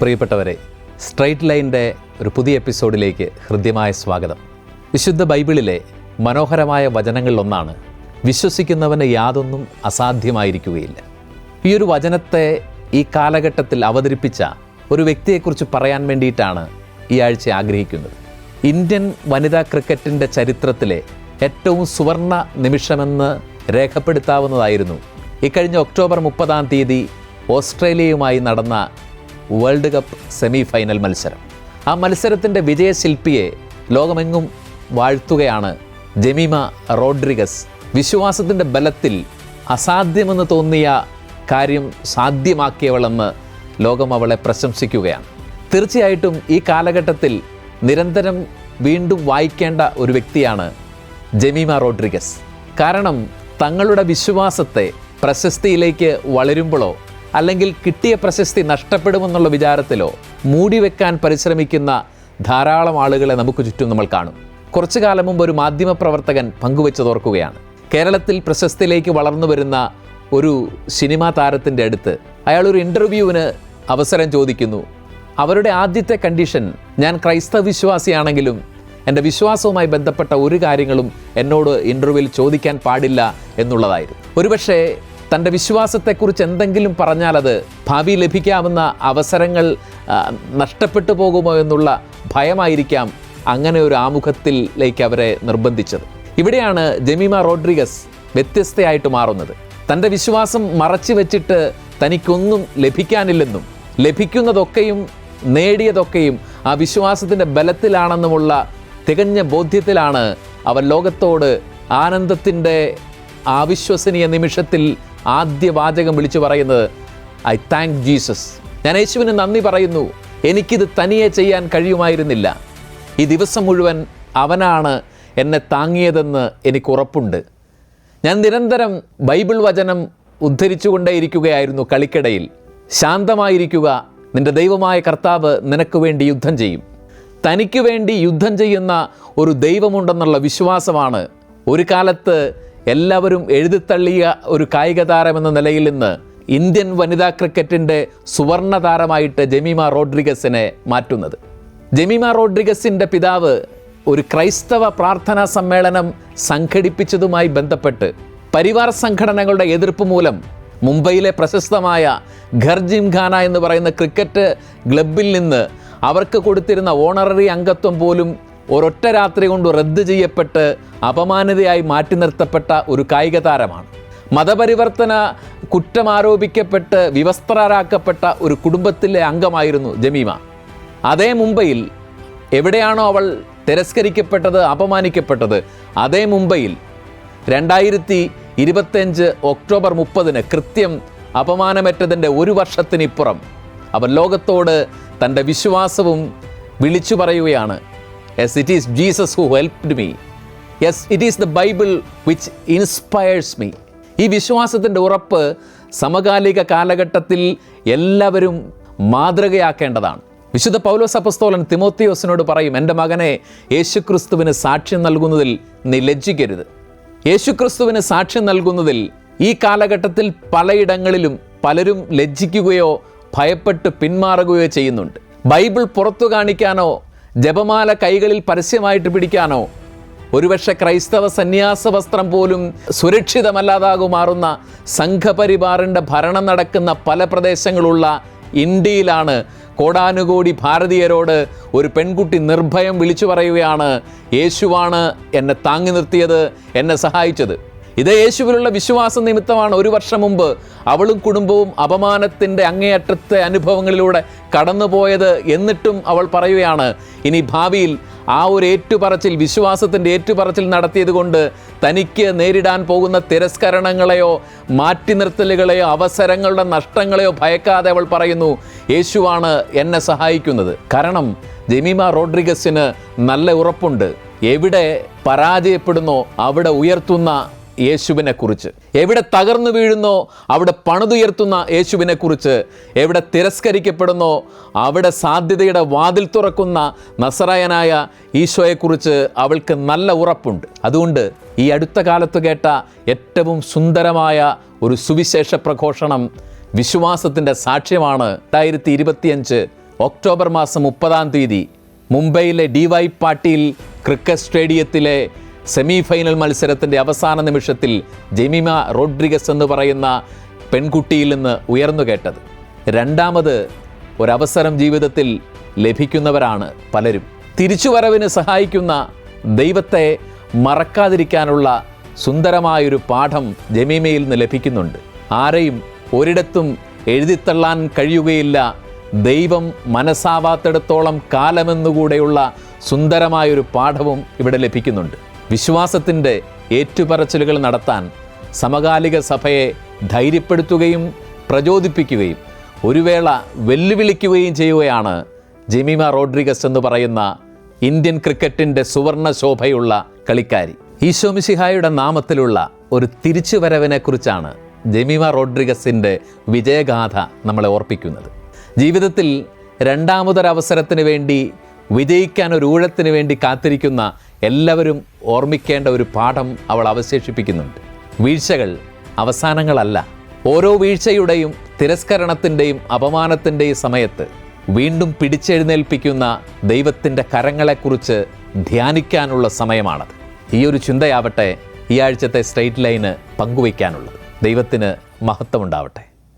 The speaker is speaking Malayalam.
പ്രിയപ്പെട്ടവരെ സ്ട്രൈറ്റ് ലൈന്റെ ഒരു പുതിയ എപ്പിസോഡിലേക്ക് ഹൃദ്യമായ സ്വാഗതം. വിശുദ്ധ ബൈബിളിലെ മനോഹരമായ വചനങ്ങളിലൊന്നാണ് വിശ്വസിക്കുന്നവന് യാതൊന്നും അസാധ്യമായിരിക്കുകയില്ല. ഈ ഒരു വചനത്തെ ഈ കാലഘട്ടത്തിൽ അവതരിപ്പിച്ച ഒരു വ്യക്തിയെക്കുറിച്ച് പറയാൻ വേണ്ടിയിട്ടാണ് ഈ ആഴ്ച ആഗ്രഹിക്കുന്നത്. ഇന്ത്യൻ വനിതാ ക്രിക്കറ്റിന്റെ ചരിത്രത്തിലെ ഏറ്റവും സുവർണ നിമിഷമെന്ന് രേഖപ്പെടുത്താവുന്നതായിരുന്നു. ഇക്കഴിഞ്ഞ ഒക്ടോബർ മുപ്പതാം തീയതി ഓസ്ട്രേലിയയുമായി നടന്ന വേൾഡ് കപ്പ് സെമി ഫൈനൽ മത്സരം. ആ മത്സരത്തിന്റെ വിജയശില്പിയെ ലോകമെങ്ങും വാഴ്ത്തുകയാണ് ജമീമ റോഡ്രിഗസ്. വിശ്വാസത്തിന്റെ ബലത്തിൽ അസാധ്യമെന്ന് തോന്നിയ കാര്യം സാധ്യമാക്കിയവളെന്ന് ലോകം അവളെ പ്രശംസിക്കുകയാണ്. തീർച്ചയായിട്ടും ഈ കാലഘട്ടത്തിൽ നിരന്തരം വീണ്ടും വായിക്കേണ്ട ഒരു വ്യക്തിയാണ് ജമീമ റോഡ്രിഗസ്. കാരണം തങ്ങളുടെ വിശ്വാസത്തെ പ്രശസ്തിയിലേക്ക് വളരുമ്പോഴോ അല്ലെങ്കിൽ കിട്ടിയ പ്രശസ്തി നഷ്ടപ്പെടുമെന്നുള്ള വിചാരത്തിലോ മൂടി മൂടിവെക്കാൻ പരിശ്രമിക്കുന്ന ധാരാളം ആളുകളെ നമുക്ക് ചുറ്റും നമ്മൾ കാണും. കുറച്ചു കാലം മുമ്പ് ഒരു മാധ്യമപ്രവർത്തകൻ പങ്കുവെച്ചതോർക്കുകയാണ് കേരളത്തിൽ പ്രശസ്തിയിലേക്ക് വളർന്നു വരുന്ന ഒരു സിനിമാ താരത്തിന്റെ അടുത്ത് അയാൾ ഒരു ഇന്റർവ്യൂവിന് അവസരം ചോദിക്കുന്നു. അവരുടെ ആദ്യത്തെ കണ്ടീഷൻ ഞാൻ ക്രൈസ്തവ വിശ്വാസിയാണെങ്കിലും എന്റെ വിശ്വാസവുമായി ബന്ധപ്പെട്ട ഒരു കാര്യങ്ങളും എന്നോട് ഇന്റർവ്യൂവിൽ ചോദിക്കാൻ പാടില്ല എന്നുള്ളതായിരുന്നു. ഒരുപക്ഷെ തന്റെ വിശ്വാസത്തെക്കുറിച്ച് എന്തെങ്കിലും പറഞ്ഞാൽ അത് ഭാവി ലഭിക്കാവുന്ന അവസരങ്ങൾ നഷ്ടപ്പെട്ടു പോകുമോ എന്നുള്ള ഭയമായിരിക്കാം അങ്ങനെ ഒരു ആമുഖത്തിലേക്ക് അവരെ നിർബന്ധിച്ചത്. ഇവിടെയാണ് ജമീമ റോഡ്രിഗസ് വ്യത്യസ്തയായിട്ട് മാറുന്നത്. തന്റെ വിശ്വാസം മറച്ചു വെച്ചിട്ട് തനിക്കൊന്നും ലഭിക്കാനില്ലെന്നും ലഭിക്കുന്നതൊക്കെയും നേടിയതൊക്കെയും ആ വിശ്വാസത്തിന്റെ ബലത്തിലാണെന്നുമുള്ള തികഞ്ഞ ബോധ്യത്തിലാണ് അവൻ ലോകത്തോട് ആനന്ദത്തിന്റെ ആവിശ്വസനീയ നിമിഷത്തിൽ ആദ്യ വാചകം വിളിച്ചു പറയുന്നത് ഐ താങ്ക് ജീസസ്. ഞാൻ യേശുവിന് നന്ദി പറയുന്നു. എനിക്കിത് തനിയെ ചെയ്യാൻ കഴിയുമായിരുന്നില്ല. ഈ ദിവസം മുഴുവൻ അവനാണ് എന്നെ താങ്ങിയതെന്ന് എനിക്ക് ഉറപ്പുണ്ട്. ഞാൻ നിരന്തരം ബൈബിൾ വചനം ഉദ്ധരിച്ചുകൊണ്ടേയിരിക്കുകയായിരുന്നു കളിക്കിടയിൽ. ശാന്തമായിരിക്കുക. നിന്റെ ദൈവമായ കർത്താവ് നിനക്ക് വേണ്ടി യുദ്ധം ചെയ്യും. തനിക്ക് വേണ്ടി യുദ്ധം ചെയ്യുന്ന ഒരു ദൈവമുണ്ടെന്നുള്ള വിശ്വാസമാണ് ഒരു കാലത്ത് എല്ലാവരും എഴുതിത്തള്ളിയ ഒരു കായിക താരമെന്ന നിലയിൽ നിന്ന് ഇന്ത്യൻ വനിതാ ക്രിക്കറ്റിന്റെ സുവർണ താരമായിട്ട് ജമീമ റോഡ്രിഗസിനെ മാറ്റുന്നത്. ജമീമ റോഡ്രിഗസിന്റെ പിതാവ് ഒരു ക്രൈസ്തവ പ്രാർത്ഥനാ സമ്മേളനം സംഘടിപ്പിച്ചതുമായി ബന്ധപ്പെട്ട് പരിവാർ സംഘടനകളുടെ എതിർപ്പ് മൂലം മുംബൈയിലെ പ്രശസ്തമായ ഖർജിംഖാന എന്ന് പറയുന്ന ക്രിക്കറ്റ് ക്ലബിൽ നിന്ന് അവർക്ക് കൊടുത്തിരുന്ന ഓണററി അംഗത്വം പോലും ഒരൊറ്റ രാത്രി കൊണ്ട് റദ്ദ് ചെയ്യപ്പെട്ട് അപമാനിതയായി മാറ്റി നിർത്തപ്പെട്ട ഒരു കായിക താരമാണ്. മതപരിവർത്തന കുറ്റം ആരോപിക്കപ്പെട്ട് വിവസ്ത്രരാക്കപ്പെട്ട ഒരു കുടുംബത്തിലെ അംഗമായിരുന്നു ജമീമ. അതേ മുംബൈയിൽ എവിടെയാണോ അവൾ തിരസ്കരിക്കപ്പെട്ടത് അപമാനിക്കപ്പെട്ടത് അതേ മുംബൈയിൽ രണ്ടായിരത്തി ഇരുപത്തഞ്ച് ഒക്ടോബർ മുപ്പതിന് കൃത്യം അപമാനമേറ്റതിന്റെ ഒരു വർഷത്തിനിപ്പുറം അവൻ ലോകത്തോട് തന്റെ വിശ്വാസവും വിളിച്ചു പറയുകയാണ്. Yes it is Jesus who helped me yes it is the Bible which inspires me ഈ വിശ്വാസത്തിന്റെ ഉറപ്പ് സമകാലിക കാലഘട്ടത്തിൽ എല്ലാവരും മാതൃകയാക്കേണ്ടതാണ്. വിശുദ്ധ പൗലോസ് അപ്പസ്തോലൻ തിമോത്തിയോസിനോട് പറയും എന്റെ മകനെ യേശുക്രിസ്തുവിന് സാക്ഷ്യം നൽകുന്നതിൽ നീ ലജ്ജിക്കരുത്. യേശുക്രിസ്തുവിന് സാക്ഷ്യം നൽകുന്നതിൽ ഈ കാലഘട്ടത്തിൽ പലയിടങ്ങളിലും പലരും ലജ്ജിക്കുകയോ ഭയപ്പെട്ട് പിന്മാറുകയോ ചെയ്യുന്നുണ്ട്. ബൈബിൾ പുറത്തു കാണിക്കാനോ ജപമാല കൈകളിൽ പരസ്യമായിട്ട് പിടിക്കാനോ? ഒരുപക്ഷെ ക്രൈസ്തവ സന്യാസ വസ്ത്രം പോലും സുരക്ഷിതമല്ലാതാകുമാറുന്ന സംഘപരിവാറിന്റെ ഭരണം നടക്കുന്ന പല പ്രദേശങ്ങളുള്ള ഇന്ത്യയിലാണ് കോടാനുകോടി ഭാരതീയരോട് ഒരു പെൺകുട്ടി നിർഭയം വിളിച്ചു പറയുകയാണ് യേശുവാണ് എന്നെ താങ്ങി നിർത്തിയത് എന്നെ സഹായിച്ചത്. ഇതേ യേശുവിലുള്ള വിശ്വാസം നിമിത്തമാണ് ഒരു വർഷം മുമ്പ് അവളും കുടുംബവും അപമാനത്തിന്റെ അങ്ങേയറ്റത്തെ അനുഭവങ്ങളിലൂടെ കടന്നുപോയത് എന്നിട്ടും അവൾ പറയുകയാണ്. ഇനി ഭാവിയിൽ ആ ഒരു ഏറ്റുപറച്ചിൽ വിശ്വാസത്തിന്റെ ഏറ്റുപറച്ചിൽ നടത്തിയത് കൊണ്ട് തനിക്ക് നേരിടാൻ പോകുന്ന തിരസ്കരണങ്ങളെയോ മാറ്റി നിർത്തലുകളെയോ അവസരങ്ങളുടെ നഷ്ടങ്ങളെയോ ഭയക്കാതെ അവൾ പറയുന്നു യേശുവാണ് എന്നെ സഹായിക്കുന്നത്. കാരണം ജമീമ റോഡ്രിഗസിന് നല്ല ഉറപ്പുണ്ട്. എവിടെ പരാജയപ്പെടുന്നോ അവിടെ ഉയർത്തുന്ന യേശുവിനെ കുറിച്ച് എവിടെ തകർന്നു വീഴുന്നോ അവിടെ പണിതുയർത്തുന്ന യേശുവിനെക്കുറിച്ച് എവിടെ തിരസ്കരിക്കപ്പെടുന്നോ അവിടെ സാധ്യതയുടെ വാതിൽ തുറക്കുന്ന നസറായനായ ഈശോയെക്കുറിച്ച് അവൾക്ക് നല്ല ഉറപ്പുണ്ട്. അതുകൊണ്ട് ഈ അടുത്ത കാലത്ത് കേട്ട ഏറ്റവും സുന്ദരമായ ഒരു സുവിശേഷ പ്രഘോഷണം വിശ്വാസത്തിന്റെ സാക്ഷ്യമാണ്. രണ്ടായിരത്തി ഇരുപത്തിയഞ്ച് ഒക്ടോബർ മാസം മുപ്പതാം തീയതി മുംബൈയിലെ ഡി വൈ പാട്ടീൽ ക്രിക്കറ്റ് സ്റ്റേഡിയത്തിലെ സെമി ഫൈനൽ മത്സരത്തിന്റെ അവസാന നിമിഷത്തിൽ ജെമിമ റോഡ്രിഗസ് എന്ന് പറയുന്ന പെൺകുട്ടിയിൽ നിന്ന് ഉയർന്നു കേട്ടത്. രണ്ടാമത് ഒരവസരം ജീവിതത്തിൽ ലഭിക്കുന്നവരാണ് പലരും. തിരിച്ചുവരവിന് സഹായിക്കുന്ന ദൈവത്തെ മറക്കാതിരിക്കാനുള്ള സുന്ദരമായൊരു പാഠം ജമീമയിൽ നിന്ന് ലഭിക്കുന്നുണ്ട്. ആരെയും ഒരിടത്തും എഴുതിത്തള്ളാൻ കഴിയുകയില്ല. ദൈവം മനസ്സാവാത്തിടത്തോളം കാലമെന്നുകൂടെയുള്ള സുന്ദരമായൊരു പാഠവും ഇവിടെ ലഭിക്കുന്നുണ്ട്. വിശ്വാസത്തിന്റെ ഏറ്റുപറച്ചിലുകൾ നടത്താൻ സമകാലിക സഭയെ ധൈര്യപ്പെടുത്തുകയും പ്രചോദിപ്പിക്കുകയും ഒരു വേള വെല്ലുവിളിക്കുകയും ചെയ്യുകയാണ് ജെമിമ റോഡ്രിഗസ് എന്ന് പറയുന്ന ഇന്ത്യൻ ക്രിക്കറ്റിന്റെ സുവർണ ശോഭയുള്ള കളിക്കാരി ഈശോമിശിഹായുടെ നാമത്തിലുള്ള ഒരു തിരിച്ചുവരവിനെക്കുറിച്ചാണ് ജെമിമ റോഡ്രിഗസിന്റെ വിജയഗാഥ നമ്മളെ ഓർപ്പിക്കുന്നത്. ജീവിതത്തിൽ രണ്ടാമതൊരവസരത്തിന് വേണ്ടി വിജയിക്കാൻ ഒരു ഊഴത്തിന് വേണ്ടി കാത്തിരിക്കുന്ന എല്ലാവരും ഓർമ്മിക്കേണ്ട ഒരു പാഠം അവൾ അവശേഷിപ്പിക്കുന്നുണ്ട്. വീഴ്ചകൾ അവസാനങ്ങളല്ല. ഓരോ വീഴ്ചയുടെയും തിരസ്കരണത്തിന്റെയും അപമാനത്തിന്റെയും സമയത്ത് വീണ്ടും പിടിച്ചെഴുന്നേൽപ്പിക്കുന്ന ദൈവത്തിന്റെ കരങ്ങളെക്കുറിച്ച് ധ്യാനിക്കാനുള്ള സമയമാണത്. ഈ ഒരു ചിന്തയാവട്ടെ ഈ ആഴ്ചത്തെ സ്ട്രെയിറ്റ് ലൈന് പങ്കുവയ്ക്കാനുള്ളത്. ദൈവത്തിന് മഹത്വമുണ്ടാവട്ടെ.